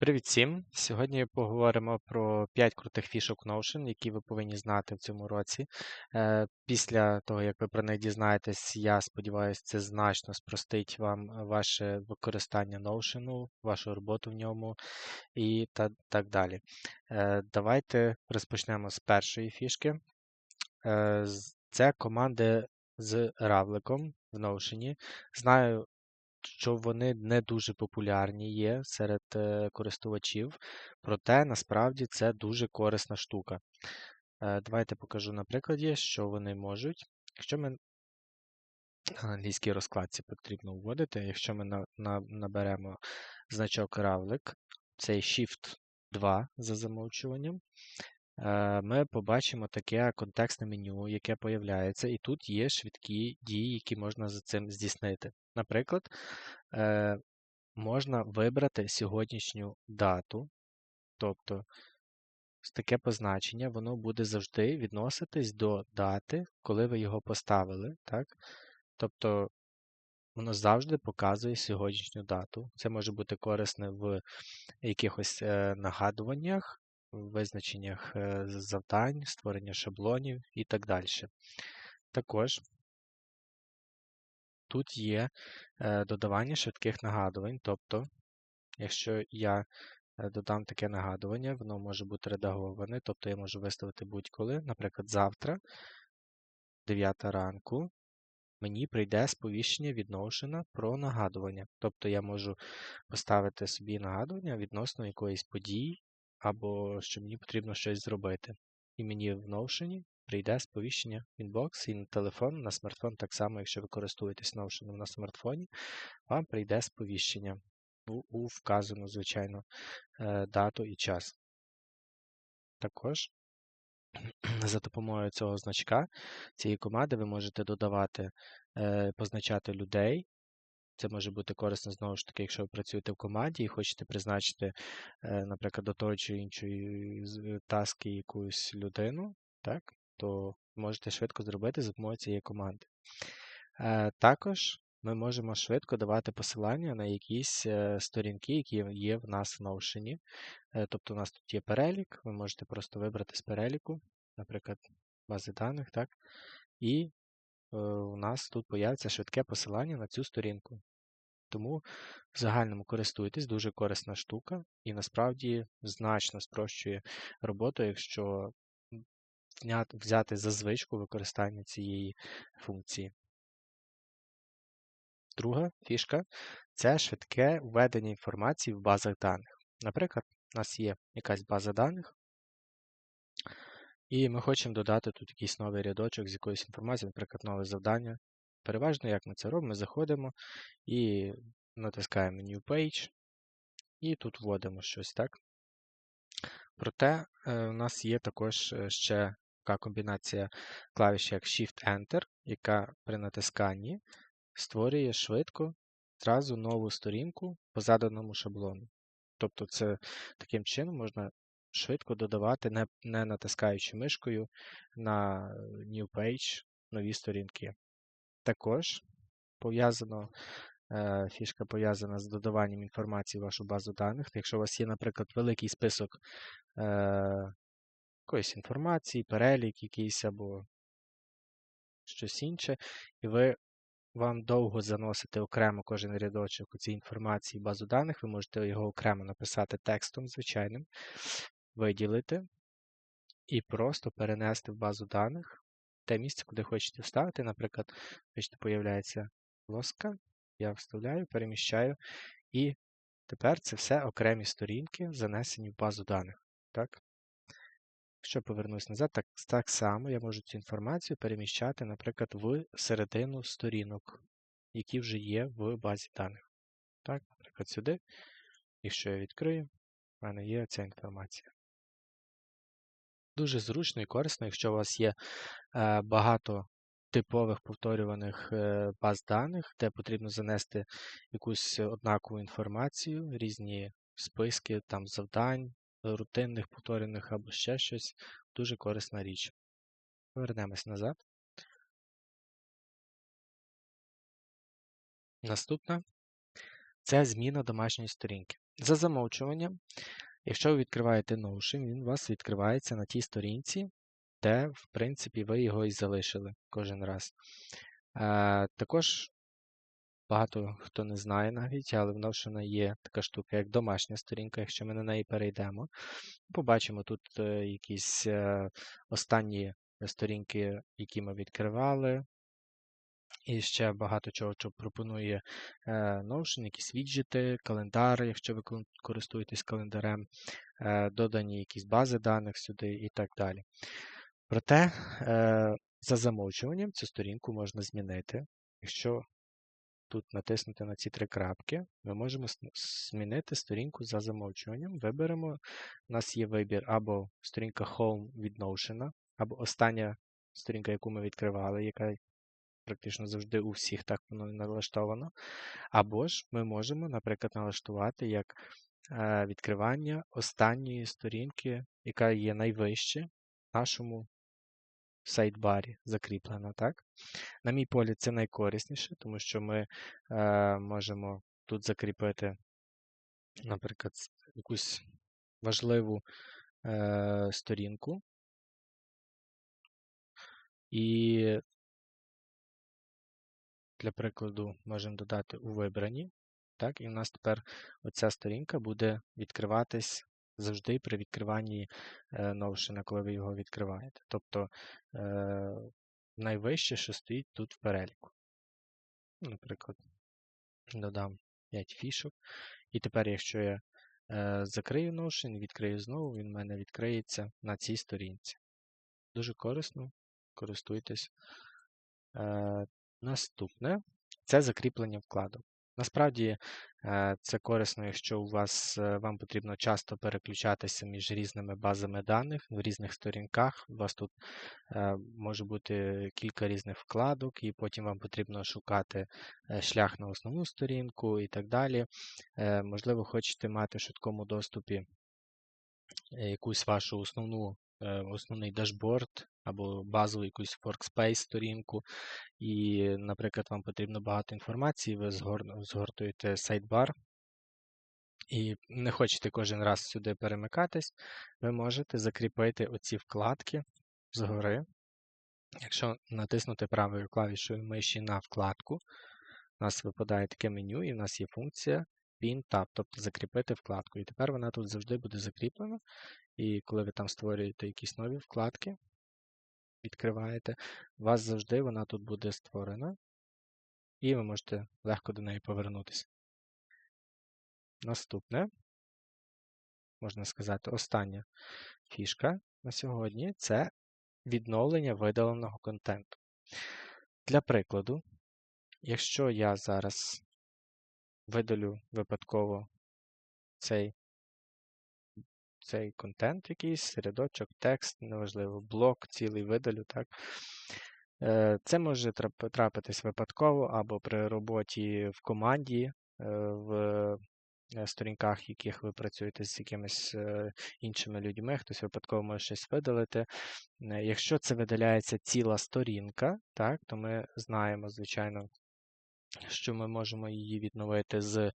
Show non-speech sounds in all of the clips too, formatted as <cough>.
Привіт всім! Сьогодні поговоримо про 5 крутих фішок Notion, які ви повинні знати в цьому році. Е, Після того, як ви про них дізнаєтесь, я сподіваюся, це значно спростить вам ваше використання Notion, вашу роботу в ньому і так далі. Е, Давайте розпочнемо з першої фішки. Е, Це команди з равликом в Notion. Знаю, що вони не дуже популярні є серед е, користувачів, проте насправді це дуже корисна штука. Е, Давайте покажу на прикладі, що вони можуть. Якщо ми на англійській розкладці потрібно вводити, якщо ми на, на, наберемо значок равлик, цей Shift 2 за замовчуванням, ми побачимо таке контекстне меню, яке появляється, і тут є швидкі дії, які можна за цим здійснити. Наприклад, е, можна вибрати сьогоднішню дату, тобто таке позначення, воно буде завжди відноситись до дати, коли ви його поставили. Так? Тобто воно завжди показує сьогоднішню дату. Це може бути корисне в якихось е, нагадуваннях, визначеннях е, завдань, створення шаблонів і так далі. Також тут є е, додавання швидких нагадувань. Тобто, якщо я е, додам таке нагадування, воно може бути редаговане, тобто я можу виставити будь-коли, наприклад, завтра, 9 ранку, мені прийде сповіщення від Notion про нагадування. Тобто я можу поставити собі нагадування відносно якоїсь події, або що мені потрібно щось зробити. І мені в Notion прийде сповіщення в інбокс і на телефон, на смартфон так само, якщо ви користуєтесь Notion на смартфоні, вам прийде сповіщення у, вказану, звичайно, е, дату і час. Також <clears throat> за допомогою цього значка, цієї команди, ви можете додавати, е, позначати людей. Це може бути корисно знову ж таки, якщо ви працюєте в команді і хочете призначити, е, наприклад, до того чи іншої таски якусь людину, так, то можете швидко зробити за допомогою цієї команди. Е, Також ми можемо швидко давати посилання на якісь е, сторінки, які є в нас в Notion. Е, Тобто у нас тут є перелік, ви можете просто вибрати з переліку, наприклад, бази даних, так, і е, у нас тут появиться швидке посилання на цю сторінку. Тому в загальному користуйтесь, дуже корисна штука, і насправді значно спрощує роботу, якщо взяти за звичку використання цієї функції. Друга фішка це швидке введення інформації в базах даних. Наприклад, у нас є якась база даних, і ми хочемо додати тут якийсь новий рядочок з якоюсь інформацією, наприклад, нове завдання. Переважно, як ми це робимо, ми заходимо і натискаємо New Page, і тут вводимо щось, так? Проте е, у нас є також е, ще така комбінація клавіш, як Shift-Enter, яка при натисканні створює швидко зразу нову сторінку по заданому шаблону. Тобто це таким чином можна швидко додавати, не, не натискаючи мишкою на New Page нові сторінки. Також пов'язано, е, фішка пов'язана з додаванням інформації в вашу базу даних. Якщо у вас є, наприклад, великий список е, якоїсь інформації, перелік якийсь або щось інше, і ви вам довго заносити окремо кожен рядочок у цій інформації в базу даних, ви можете його окремо написати текстом звичайним, виділити і просто перенести в базу даних те місце, куди хочете вставити. Наприклад, бачите, появляється лоска, я вставляю, переміщаю, і тепер це все окремі сторінки, занесені в базу даних. Так? Якщо повернусь назад, так, так само я можу цю інформацію переміщати, наприклад, в середину сторінок, які вже є в базі даних. Так, наприклад, сюди. Якщо я відкрию, в мене є ця інформація. Дуже зручно і корисно, якщо у вас є е, багато типових повторюваних е, баз даних, де потрібно занести якусь однакову інформацію, різні списки там завдань, рутинних, повторених або ще щось. Дуже корисна річ. Повернемось назад. Наступна це зміна домашньої сторінки. За замовчуванням, якщо ви відкриваєте Notion, він у вас відкривається на тій сторінці, де, в принципі, ви його і залишили кожен раз. Е, також багато хто не знає навіть, але в Notion є така штука, як домашня сторінка. Якщо ми на неї перейдемо, побачимо тут е, якісь е, останні сторінки, які ми відкривали. І ще багато чого, що пропонує е, Notion, якісь віджити, календар, якщо ви користуєтесь календарем, е, додані якісь бази даних сюди і так далі. Проте, е, за замовчуванням цю сторінку можна змінити. Якщо тут натиснути на ці три крапки, ми можемо змінити сторінку за замовчуванням. Виберемо, у нас є вибір або сторінка Home від Notion, або остання сторінка, яку ми відкривали, яка практично завжди у всіх так воно налаштовано. Або ж ми можемо, наприклад, налаштувати як е, відкривання останньої сторінки, яка є найвище в нашому сайдбарі закріплена. так? На мій погляд, це найкорисніше, тому що ми е, можемо тут закріпити, наприклад, якусь важливу е, сторінку. І для прикладу, можемо додати у вибрані. Так, І у нас тепер оця сторінка буде відкриватись завжди при відкриванні е, Notion, коли ви його відкриваєте. Тобто е, найвище, що стоїть тут в переліку. Наприклад, додам 5 фішок. І тепер, якщо я е, закрию Notion, відкрию знову, він в мене відкриється на цій сторінці. Дуже корисно, користуйтесь. Наступне це закріплення вкладу. Насправді е, це корисно, якщо у вас е, вам потрібно часто переключатися між різними базами даних в різних сторінках. У вас тут е, може бути кілька різних вкладок, і потім вам потрібно шукати шлях на основну сторінку і так далі. Можливо, хочете мати в швидкому доступі якусь вашу основну Е, основний дашборд або базову якусь workspace сторінку, і, наприклад, вам потрібно багато інформації, ви згортуєте сайдбар. І не хочете кожен раз сюди перемикатись, ви можете закріпити оці вкладки згори. Якщо натиснути правою клавішою миші на вкладку, у нас випадає таке меню, і в нас є функція Pin Tab, тобто закріпити вкладку. І тепер вона тут завжди буде закріплена. І коли ви там створюєте якісь нові вкладки, відкриваєте, у вас завжди вона тут буде створена, і ви можете легко до неї повернутися. Наступне, можна сказати, остання фішка на сьогодні це відновлення видаленого контенту. Для прикладу, якщо я зараз видалю випадково цей цей контент якийсь, рядочок, текст, неважливо, блок, цілий видалю. так. Е, це може трапитись випадково або при роботі в команді, е, в е, сторінках, яких ви працюєте з якимись іншими людьми, хтось випадково може щось видалити. Якщо це видаляється ціла сторінка, так, то ми знаємо, звичайно, що ми можемо її відновити з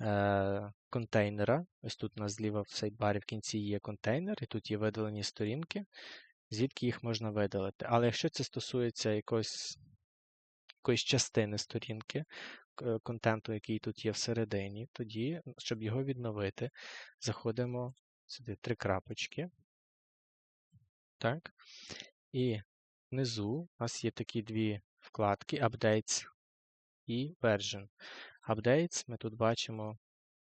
е, контейнера. Ось тут у нас зліва в сайдбарі в кінці є контейнер, і тут є видалені сторінки, звідки їх можна видалити. Але якщо це стосується якоїсь, якоїсь частини сторінки, контенту, який тут є всередині, тоді, щоб його відновити, заходимо сюди три крапочки. Так. І внизу у нас є такі дві вкладки Updates і version. Updates ми тут бачимо,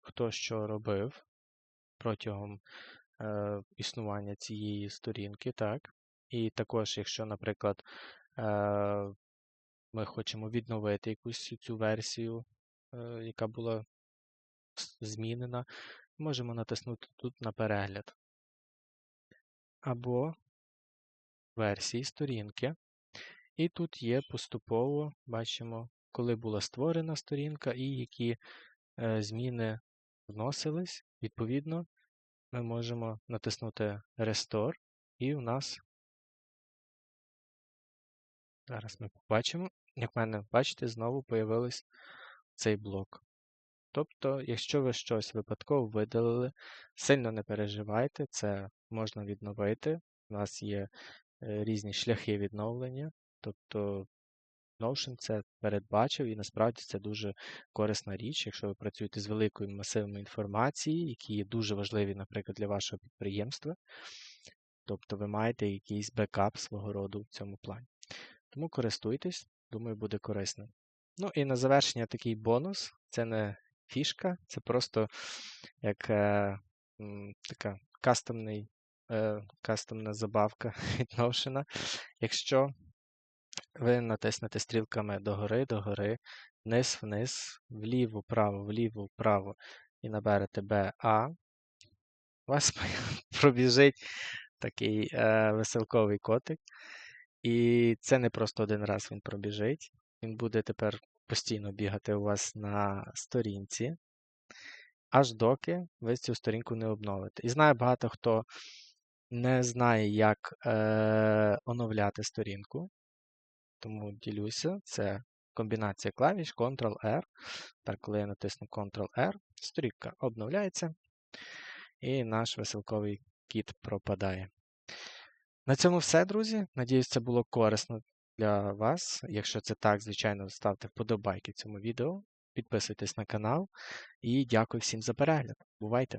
хто що робив протягом е, існування цієї сторінки. так. І також, якщо, наприклад, е, ми хочемо відновити якусь цю версію, е, яка була змінена, можемо натиснути тут на перегляд. Або версії сторінки. І тут є поступово, бачимо, коли була створена сторінка і які е, зміни вносились. Відповідно, ми можемо натиснути Restore, і у нас, зараз ми побачимо, як в мене, бачите, знову появився цей блок. Тобто, якщо ви щось випадково видалили, сильно не переживайте, це можна відновити. У нас є е, різні шляхи відновлення. Тобто Notion це передбачив, і насправді це дуже корисна річ, якщо ви працюєте з великими масивами інформації, які є дуже важливі, наприклад, для вашого підприємства. Тобто ви маєте якийсь бекап свого роду в цьому плані. Тому користуйтесь, думаю, буде корисно. Ну і на завершення такий бонус. Це не фішка, це просто як е, м, така кастомний, е, кастомна забавка <laughs> від Notion. Якщо ви натиснете стрілками догори, догори, вниз, вниз, вліво, вправо, вліво, вправо і наберете BA, у вас <laughs> пробіжить такий е, веселковий котик. І це не просто один раз він пробіжить. Він буде тепер постійно бігати у вас на сторінці, аж доки ви цю сторінку не обновите. І знаю багато хто не знає, як е, оновляти сторінку. Тому ділюся, це комбінація клавіш Ctrl-R. Так, коли я натисну Ctrl-R, сторінка обновляється, і наш веселковий кіт пропадає. На цьому все, друзі. Надіюсь, це було корисно для вас. Якщо це так, звичайно, ставте вподобайки цьому відео, підписуйтесь на канал і дякую всім за перегляд. Бувайте!